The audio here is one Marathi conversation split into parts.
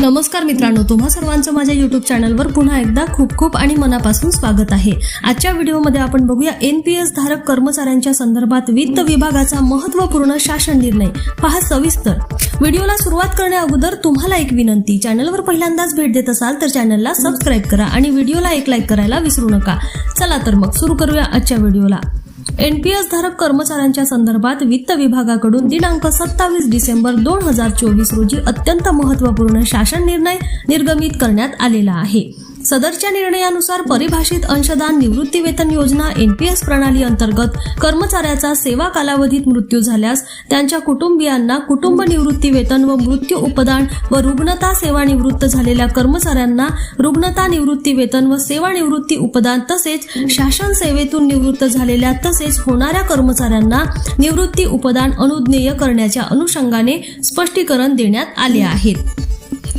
नमस्कार मित्रांनो तुम्हा सर्वांचं माझ्या युट्यूब चॅनलवर पुन्हा एकदा खूप खूप आणि मनापासून स्वागत आहे. आजच्या व्हिडिओमध्ये आपण बघूया एन पी एस धारक कर्मचाऱ्यांच्या संदर्भात वित्त विभागाचा महत्त्वपूर्ण शासन निर्णय. पहा सविस्तर. व्हिडिओला सुरुवात करण्या अगोदर तुम्हाला एक विनंती चॅनलवर पहिल्यांदाच भेट देत असाल तर चॅनलला सबस्क्राईब करा आणि व्हिडिओला एक लाईक करायला विसरू नका. चला तर मग सुरू करूया आजच्या व्हिडिओला. एनपीएस धारक कर्मचाऱ्यांच्या संदर्भात वित्त विभागाकडून दिनांक सत्तावीस डिसेंबर दोन हजार चोवीस रोजी अत्यंत महत्त्वपूर्ण शासन निर्णय निर्गमित करण्यात आलेला आहे. सदरच्या निर्णयानुसार परिभाषित अंशदान निवृत्ती वेतन योजना एनपीएस प्रणाली अंतर्गत कर्मचाऱ्याचा सेवा कालावधीत मृत्यू झाल्यास त्यांच्या कुटुंबियांना कुटुंब निवृत्ती वेतन व मृत्यू उपदान व रुग्णता सेवानिवृत्त झालेल्या कर्मचाऱ्यांना रुग्णता निवृत्ती वेतन व सेवानिवृत्ती उपदान तसेच शासन सेवेतून निवृत्त झालेल्या तसेच होणाऱ्या कर्मचाऱ्यांना निवृत्ती उपदान अनुज्ञेय करण्याच्या अनुषंगाने स्पष्टीकरण देण्यात आले आहेत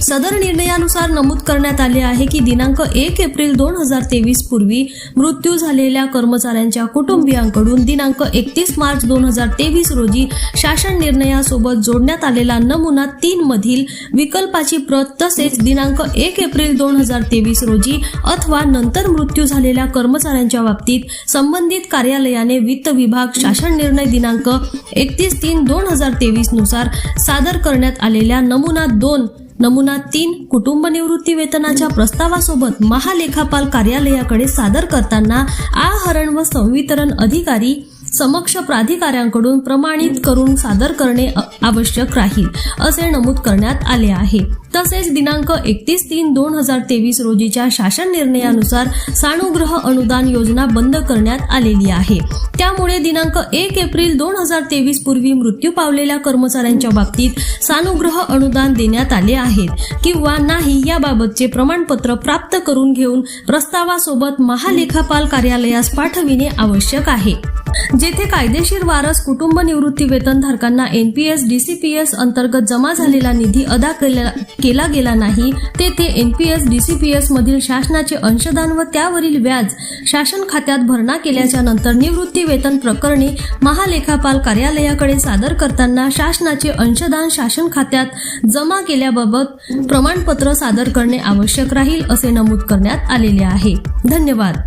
सदर निर्णयानुसार नमूद करण्यात आले आहे की दिनांक एक एप्रिल दोन हजार तेवीस पूर्वी मृत्यू झालेल्या कर्मचाऱ्यांच्या कुटुंबियांकडून दिनांक एकतीस मार्च दोन हजार तेवीस रोजी शासन निर्णयासोबत जोडण्यात आलेला नमुना तीन मधील विकल्पाची प्रत तसेच दिनांक एक एप्रिल दोन हजार तेवीस रोजी अथवा नंतर मृत्यू झालेल्या कर्मचाऱ्यांच्या बाबतीत संबंधित कार्यालयाने वित्त विभाग शासन निर्णय दिनांक एकतीस तीन दोन हजार तेवीसनुसार सादर करण्यात आलेल्या नमुना दोन नमुना तीन कुटुंब निवृत्ती वेतनाच्या प्रस्तावासोबत महालेखापाल कार्यालयाकडे सादर करताना आहरण व संवितरण अधिकारी समक्ष प्राधिकाऱ्यांकडून प्रमाणित करून सादर करणे आवश्यक राहील असे नमूद करण्यात आले आहे. तसेच दिनांक एकतीस तीन दोन हजार तेवीस रोजीच्या शासन निर्णयानुसार सानुग्रह अनुदान योजना बंद करण्यात आलेली आहे. त्यामुळे दिनांक एक एप्रिल दोन हजार तेवीस पूर्वी मृत्यू पावलेल्या कर्मचाऱ्यांच्या बाबतीत सानुग्रह अनुदान देण्यात आले आहेत किंवा नाही याबाबतचे प्रमाणपत्र प्राप्त करून घेऊन प्रस्तावासोबत महालेखापाल कार्यालयास पाठविणे आवश्यक आहे. जेथे कायदेशीर वारस कुटुंब निवृत्ती वेतनधारकांना एनपीएस डीसीपीएस अंतर्गत जमा झालेला निधी अदा केला केला गेला नाही तेथे N P S D C P S मधील शासनाचे अंशदान व त्यावरील व्याज शासन खात्यात भरणा केल्याच्यानंतर निवृत्ती वेतन प्रकरणी महालेखापाल कार्यालयाकडे सादर करताना शासनाचे अंशदान शासन खात्यात जमा केल्याबाबत प्रमाणपत्र सादर करणे आवश्यक राहील असे नमूद करण्यात आलेले आहे. धन्यवाद.